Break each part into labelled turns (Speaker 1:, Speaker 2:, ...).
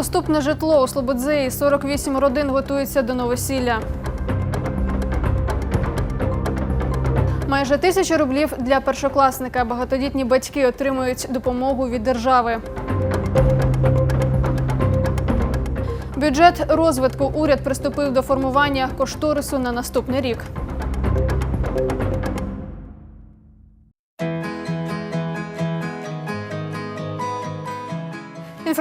Speaker 1: доступне житло у Слободзеї. 48 родин готуються до новосілля. Майже тисячу рублів для першокласника. Багатодітні батьки отримують допомогу від держави. Бюджет розвитку уряд приступив до формування кошторису на наступний рік.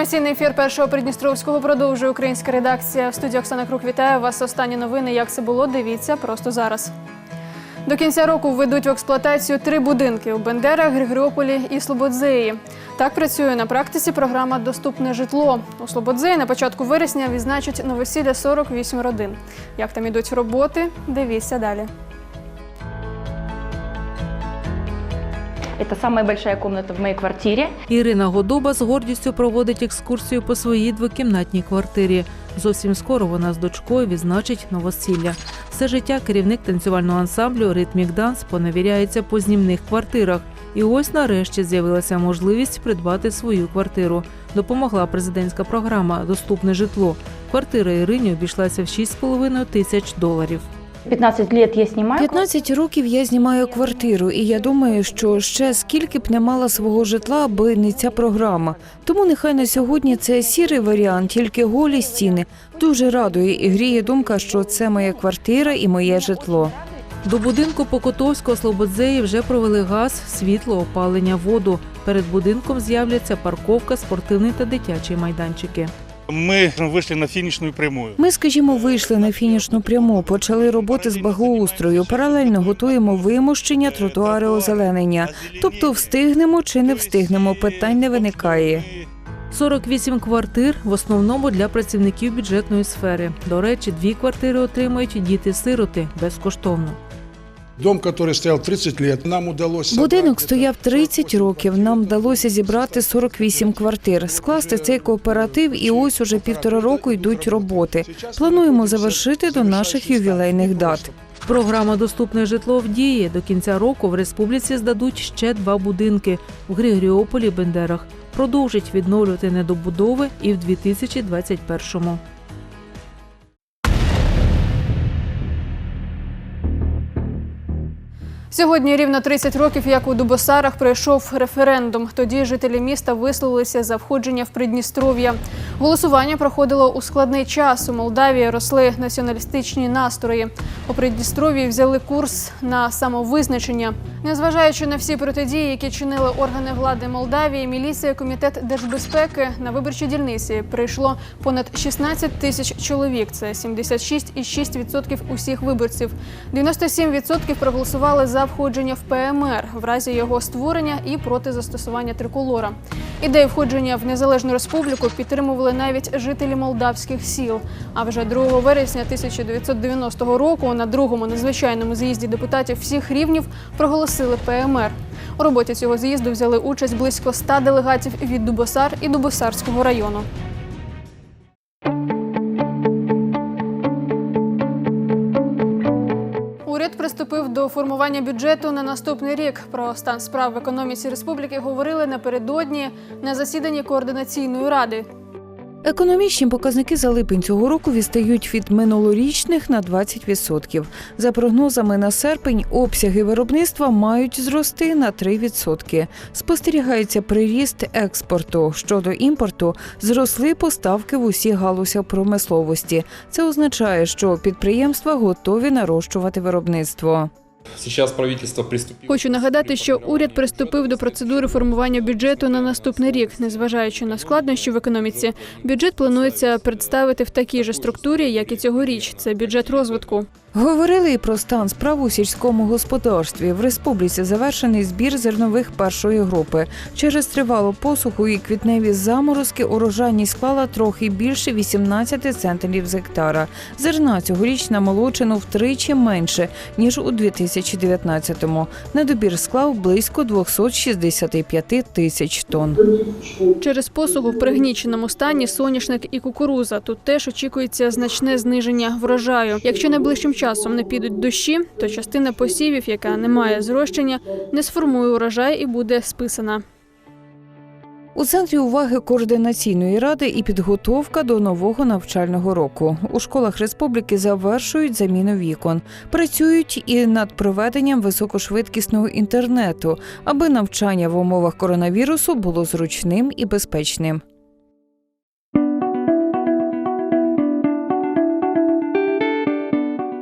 Speaker 1: Інформаційний ефір першого Придністровського продовжує українська редакція. В студії Оксана Крук вітаю вас. Останні новини. Як це було? Дивіться просто зараз. До кінця року введуть в експлуатацію три будинки у Бендерах, Григоріополі і Слободзеї. Так працює на практиці програма Доступне житло. У Слободзеї на початку вересня відзначать новосілля 48 родин. Як там ідуть роботи? Дивіться далі.
Speaker 2: Это самая большая комната в моей квартире.
Speaker 3: Ірина Годоба з гордістю проводить екскурсію по своїй двокімнатній квартирі. Зовсім скоро вона з дочкою відзначить новосілля. Все життя керівник танцювального ансамблю Ритмік Данс поневіряється по знімних квартирах. І ось нарешті з'явилася можливість придбати свою квартиру. Допомогла президентська програма Доступне житло. Квартира Ірині обійшлася в 6,5 тисяч доларів.
Speaker 2: 15 лет я снимаю.
Speaker 4: 15 років я знімаю квартиру, і я думаю, що ще скільки б не мала свого житла, аби не ця програма. Тому нехай на сьогодні це сірий варіант, тільки голі стіни. Дуже радує і гріє думка, що це моя квартира і моє житло.
Speaker 3: До будинку Покотовського Слободзеї вже провели газ, світло, опалення, воду. Перед будинком з'являться парковка, спортивний та дитячий майданчики.
Speaker 5: Мы вышли на финишную прямую.
Speaker 4: Ми, скажімо, вийшли на фінішну пряму, почали роботи з благоустрою. Паралельно готуємо вимощення, тротуари, озеленення. Тобто, встигнемо чи не встигнемо, питань не виникає.
Speaker 3: 48 квартир в основному для працівників бюджетної сфери. До речі, дві квартири отримують діти-сироти безкоштовно.
Speaker 6: Дом, который стоял 30 лет, нам удалось...
Speaker 4: Будинок стояв
Speaker 6: это
Speaker 4: 30 років. Нам вдалося зібрати 48 квартир, скласти цей кооператив, і ось уже півтора року йдуть роботи. Плануємо завершити до наших ювілейних дат.
Speaker 3: Програма Доступне житло в дії. До кінця року в республіці здадуть ще два будинки в Григоріополі, Бендерах. Продовжить відновлювати недобудови і в 2021-му.
Speaker 1: Сьогодні рівно 30 років, як у Дубосарах пройшов референдум. Тоді жителі міста висловилися за входження в Придністров'я. Голосування проходило у складний час. У Молдавії росли націоналістичні настрої. У Придністров'ї взяли курс на самовизначення. Незважаючи на всі протидії, які чинили органи влади Молдавії, міліція, комітет держбезпеки на виборчі дільниці прийшло понад 16 тисяч чоловік. Це 76,6% усіх виборців. 97% проголосували за входження в ПМР в разі його створення і проти застосування триколора. Ідею входження в незалежну республіку підтримували навіть жителі молдавських сіл. А вже 2 вересня 1990 року на другому надзвичайному з'їзді депутатів всіх рівнів проголосили ПМР. У роботі цього з'їзду взяли участь близько 100 делегатів від Дубосар і Дубосарського району. Уряд приступив до формування бюджету на наступний рік. Про стан справ в економіці республіки говорили напередодні на засіданні координаційної ради.
Speaker 4: Економічні показники за липень цього року відстають від минулорічних на 20%. За прогнозами на серпень, обсяги виробництва мають зрости на 3%. Спостерігається приріст експорту. Щодо імпорту, зросли поставки в усіх галузях промисловості. Це означає, що підприємства готові нарощувати виробництво.
Speaker 7: Сейчас правительство приступило.
Speaker 1: Хочу нагадати, що уряд приступив до процедури формування бюджету на наступний рік, незважаючи на складнощі в економіці. Бюджет планується представити в такій же структурі, як і цьогоріч. Це бюджет розвитку.
Speaker 4: Говорили і про стан справ у сільському господарстві. В республіці завершений збір зернових першої групи. Через тривалу посуху і квітневі заморозки урожайність склала трохи більше 18 центнерів з гектара. Зерна цьогоріч на молочину втричі менше ніж у 2019-му. На добір склав близько 265 тисяч тонн.
Speaker 1: Через посуху в пригніченому стані соняшник і кукуруза. Тут теж очікується значне зниження врожаю. Якщо найближчим часом не підуть дощі, то частина посівів, яка не має зрощення, не сформує урожай і буде списана.
Speaker 4: У центрі уваги координаційної ради і підготовка до нового навчального року. У школах республіки завершують заміну вікон, працюють і над проведенням високошвидкісного інтернету, аби навчання в умовах коронавірусу було зручним і безпечним.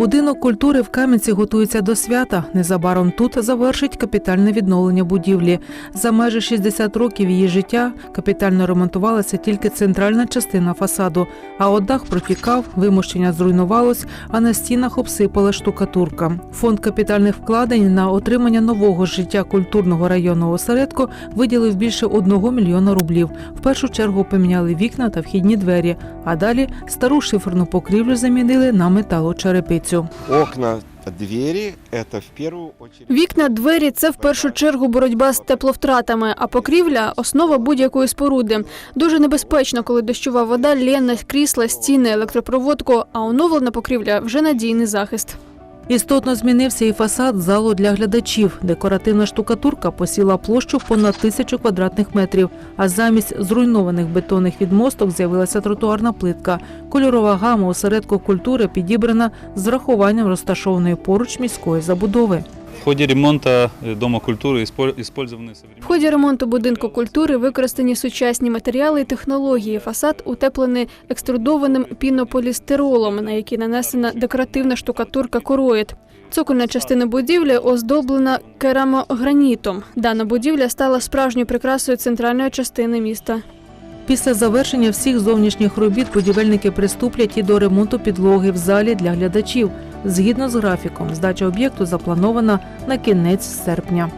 Speaker 3: Будинок культури в Кам'янці готується до свята. Незабаром тут завершить капітальне відновлення будівлі. За майже 60 років її життя капітально ремонтувалася тільки центральна частина фасаду. А от дах протікав, вимощення зруйнувалось, а на стінах обсипала штукатурка. Фонд капітальних вкладень на отримання нового життя культурного районного осередку виділив більше одного мільйона рублів. В першу чергу поміняли вікна та вхідні двері, а далі стару шиферну покрівлю замінили на металочерепицю.
Speaker 8: Окна, двері – это в первую очередь...
Speaker 1: Вікна, двері це в першу чергу боротьба з тепловтратами, а покрівля основа будь-якої споруди. Дуже небезпечно, коли дощова вода лє на крісла, стіни, електропроводку, а оновлена покрівля вже надійний захист.
Speaker 3: Істотно змінився і фасад залу для глядачів. Декоративна штукатурка посіла площу понад тисячу квадратних метрів. А замість зруйнованих бетонних відмосток з'явилася тротуарна плитка. Кольорова гама осередку культури підібрана з врахуванням розташованої поруч міської забудови.
Speaker 9: В ходе ремонта э, Дома культуры испо- использованы
Speaker 1: В
Speaker 9: современные...
Speaker 1: ході ремонту будинку культури використані сучасні матеріали і технології. Фасад утеплений екструдованим пінополістиролом, на який нанесена декоративна штукатурка короїд. Цокольна частина будівлі оздоблена керамогранітом. Дана будівля стала справжньою прикрасою центральної частини міста.
Speaker 3: Після завершення всіх зовнішніх робіт будівельники приступлять і до ремонту підлоги в залі для глядачів. Згідно з графіком, здача об'єкту запланована на кінець серпня.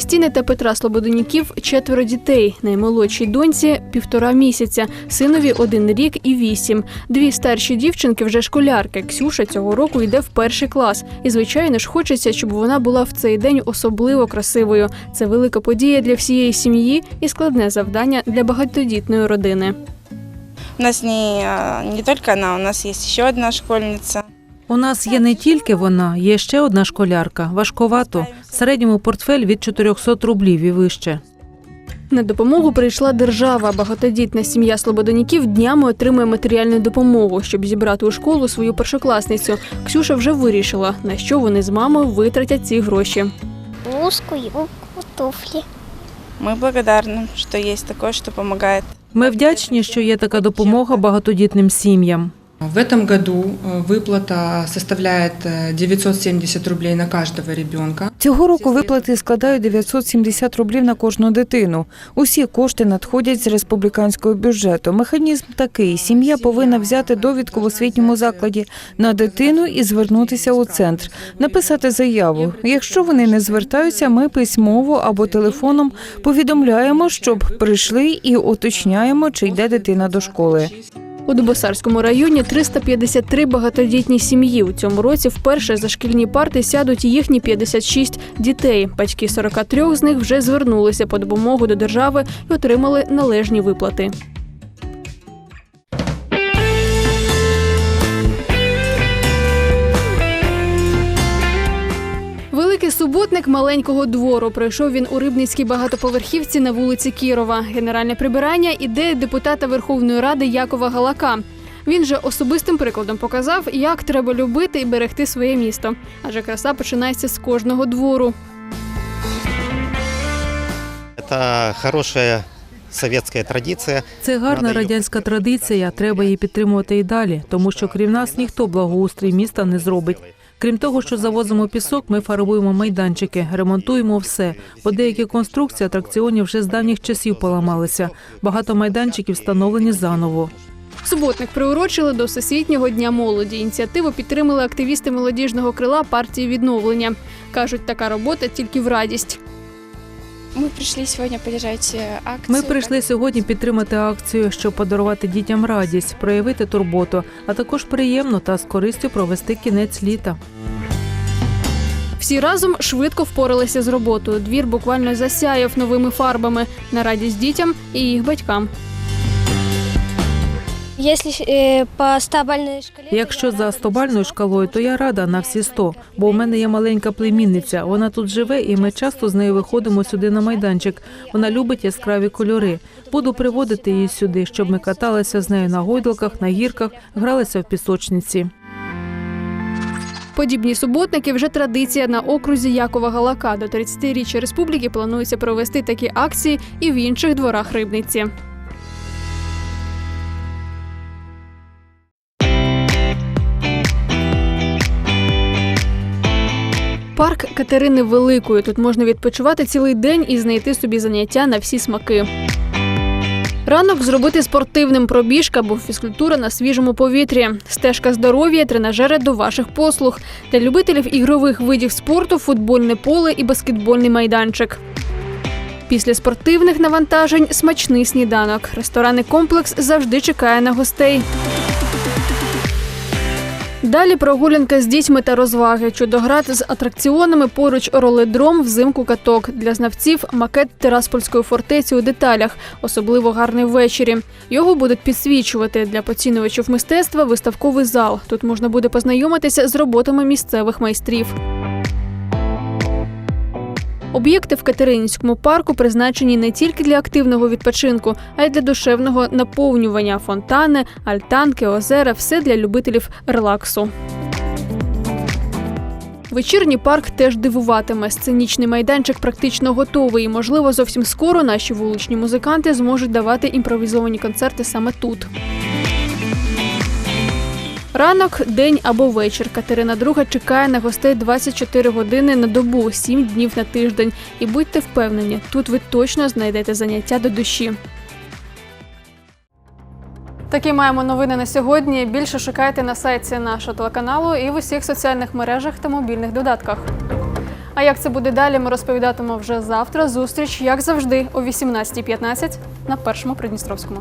Speaker 1: У та Петра Слободенюків четверо дітей. Наймолодшій доньці півтора місяця, синові один рік і вісім. Дві старші дівчинки вже школярки. Ксюша цього року йде в перший клас. І звичайно ж хочеться, щоб вона була в цей день особливо красивою. Це велика подія для всієї сім'ї і складне завдання для багатодітної родини.
Speaker 10: У нас не, не только она, у нас есть еще одна школьница.
Speaker 3: У нас є не тільки вона, є ще одна школярка. Важковато. В середньому портфель від 400 рублів і вище.
Speaker 1: На допомогу прийшла держава. Багатодітна сім'я Слободенюків днями отримує матеріальну допомогу, щоб зібрати у школу свою першокласницю. Ксюша вже вирішила, на що вони з мамою витратять ці гроші.
Speaker 11: блузку, юбку, туфли.
Speaker 10: Мы благодарны, что есть такое, что помогает.
Speaker 3: Ми вдячні, що є така допомога багатодітним сім'ям.
Speaker 12: В этом году э, выплата составляет э, 970 рублей на каждого ребенка.
Speaker 4: Цього року виплати складають 970 рублів на кожну дитину. Усі кошти надходять з республіканського бюджету. Механізм такий: сім'я повинна взяти довідку в освітньому закладі на дитину і звернутися у центр, написати заяву. Якщо вони не звертаються, ми письмово або телефоном повідомляємо, щоб прийшли і уточняємо, чи йде дитина до школи.
Speaker 1: У Дубосарському районі 353 багатодітні сім'ї. У цьому році вперше за шкільні парти сядуть їхні 56 дітей. Батьки 43 з них вже звернулися по допомогу до держави і отримали належні виплати. Великий суботник маленького двору. Пройшов він у рибницькій багатоповерхівці на вулиці Кірова. Генеральне прибирання ідея депутата Верховної Ради Якова Галака. Він же особистим прикладом показав, як треба любити і берегти своє місто. Адже краса починається з кожного двору.
Speaker 8: Это хорошая советская традиция.
Speaker 3: Це гарна радянська традиція. Треба її підтримувати і далі, тому що крім нас ніхто благоустрій міста не зробить. Крім того, що завозимо пісок, ми фарбуємо майданчики, ремонтуємо все. Бо деякі конструкції атракціонів вже з давніх часів поламалися. Багато майданчиків встановлені заново.
Speaker 1: Суботник приурочили до Всесвітнього дня молоді. Ініціативу підтримали активісти молодіжного крила партії відновлення. кажуть, така робота тільки в радість.
Speaker 11: Мы прийшли сьогодні підтримати акцію.
Speaker 3: Ми прийшли сьогодні підтримати акцію, щоб подарувати дітям радість, проявити турботу, а також приємно та з користю провести кінець літа.
Speaker 1: Всі разом швидко впоралися з роботою. Двір буквально засяяв новими фарбами на радість дітям і їх батькам.
Speaker 3: Якщо за 100-бальною шкалою, то я рада на всі 100, бо у мене є маленька племінниця. Вона тут живе, і ми часто з нею виходимо сюди на майданчик. Вона любить яскраві кольори. Буду приводити її сюди, щоб ми каталися з нею на гойдалках, на гірках, гралися в пісочниці.
Speaker 1: Подібні суботники вже традиція на окрузі Якова Галака. До 30-річчя республіки планується провести такі акції і в інших дворах рибниці. Парк Катерини Великої. Тут можна відпочивати цілий день і знайти собі заняття на всі смаки. Ранок зробити спортивним пробіжка або фізкультура на свіжому повітрі. Стежка здоров'я, тренажери до ваших послуг. Для любителів ігрових видів спорту футбольне поле і баскетбольний майданчик. Після спортивних навантажень смачний сніданок. Ресторанний комплекс завжди чекає на гостей. Далі прогулянка з дітьми та розваги. Чудоград з атракціонами поруч роледром, взимку каток. Для знавців макет Тираспольської фортеці у деталях, особливо гарний ввечері. Його будуть підсвічувати для поцінювачів мистецтва виставковий зал. Тут можна буде познайомитися з роботами місцевих майстрів. Об'єкти в Катеринівському парку призначені не тільки для активного відпочинку, а й для душевного наповнювання. Фонтани, альтанки, озера все для любителів релаксу. Вечірній парк теж дивуватиме. Сценічний майданчик практично готовий. І, можливо, зовсім скоро наші вуличні музиканти зможуть давати імпровізовані концерти саме тут. Ранок, день або вечір. Катерина II чекає на гостей 24 години на добу, 7 днів на тиждень. І будьте впевнені, тут ви точно знайдете заняття до душі. Такі маємо новини на сьогодні. Більше шукайте на сайті нашого телеканалу і в усіх соціальних мережах та мобільних додатках. А як це буде далі, ми розповідатимемо вже завтра. Зустріч, як завжди, о 18.15 на першому Придністровському.